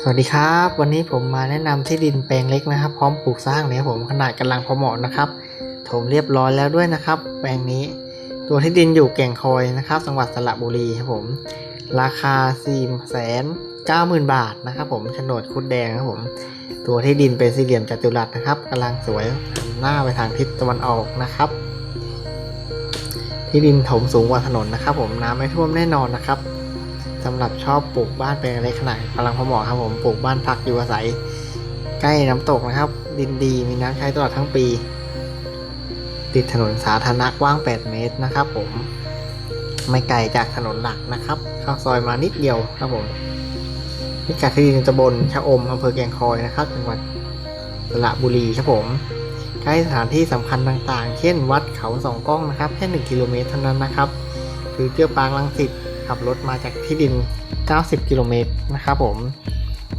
สวัสดีครับ วันนี้ผมมาแนะนำที่ดินแปลงเล็กนะครับ พร้อมปลูกสร้างเนี่ยผมขนาดกำลังพอเหมาะนะครับถมเรียบร้อยแล้วด้วยนะครับ แปลงนี้ ตัวที่ดินอยู่แก่งคอยนะครับ จังหวัดสระบุรีครับผม ราคา4แสน90,000บาทนะครับ ผมโฉนดคุดแดงครับผม ตัวที่ดินเป็นสี่เหลี่ยมจัตุรัสนะครับกำลังสวยหันหน้าไปทางทิศตะวันออกนะครับ ที่ดินถมสูงกว่าถนนนะครับ ผมน้ำไม่ท่วมแน่นอนนะครับ สำหรับชอบปลูกบ้านเป็นเล็กขนาดกำลังพอเหมาะครับผมปลูกบ้านพักอยู่อาศัย ใกล้น้ำตกนะครับ ดินดีมีน้ำใช้ตลอดทั้งปี ติดถนนสาธารณะกว้าง 8 เมตรนะครับ ผม ไม่ไกลจากถนนหลักนะครับ เข้าซอยมานิดเดียวครับผมพิกัดที่ดินตำบลชะอมอำเภอแกงคอยนะครับจังหวัดสระบุรีครับผมใกล้สถานที่สำคัญต่างๆ เช่น วัดเขาสองก้องนะครับ แค่ 1 กิโลเมตรเท่านั้นนะครับฟิวเจอร์ปาร์คลังสิต ขับรถมาจากที่ดิน 90 กิโลเมตรนะครับผม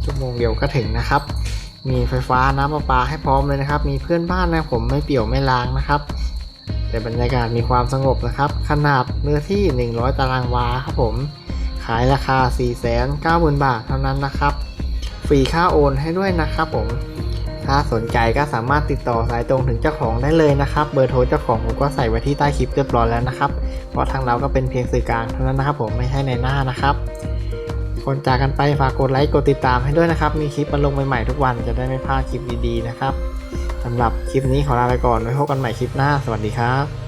ชั่วโมงเดียวก็ถึงนะครับ มีไฟฟ้าน้ำประปาให้พร้อมเลยนะครับ มีเพื่อนบ้านนะผมไม่เปี่ยวไม่ล้างนะครับ แต่บรรยากาศมีความสงบนะครับ ขนาดเนื้อที่ 100 ตารางวาครับผมขายราคา 490,000 บาทเท่านั้นนะครับ ฟรีค่าโอนให้ด้วยนะครับผม ถ้าสนใจก็สามารถติดต่อสายตรงถึงเจ้าของได้เลยนะครับ เบอร์โทรเจ้าของผมก็ใส่ไว้ที่ใต้คลิปเรียบร้อยแล้วนะครับ เพราะทางเราก็เป็นเพียงสื่อกลางเท่านั้นนะครับผมไม่ใช่ในหน้านะครับคนจากกันไปฝากกดไลค์กดติดตามให้ด้วยนะครับ มีคลิปมาลงใหม่ๆทุกวันจะได้ไม่พลาดคลิปดีๆนะครับสำหรับคลิปนี้ขอลาไปก่อนไว้พบกันใหม่คลิปหน้า สวัสดีครับ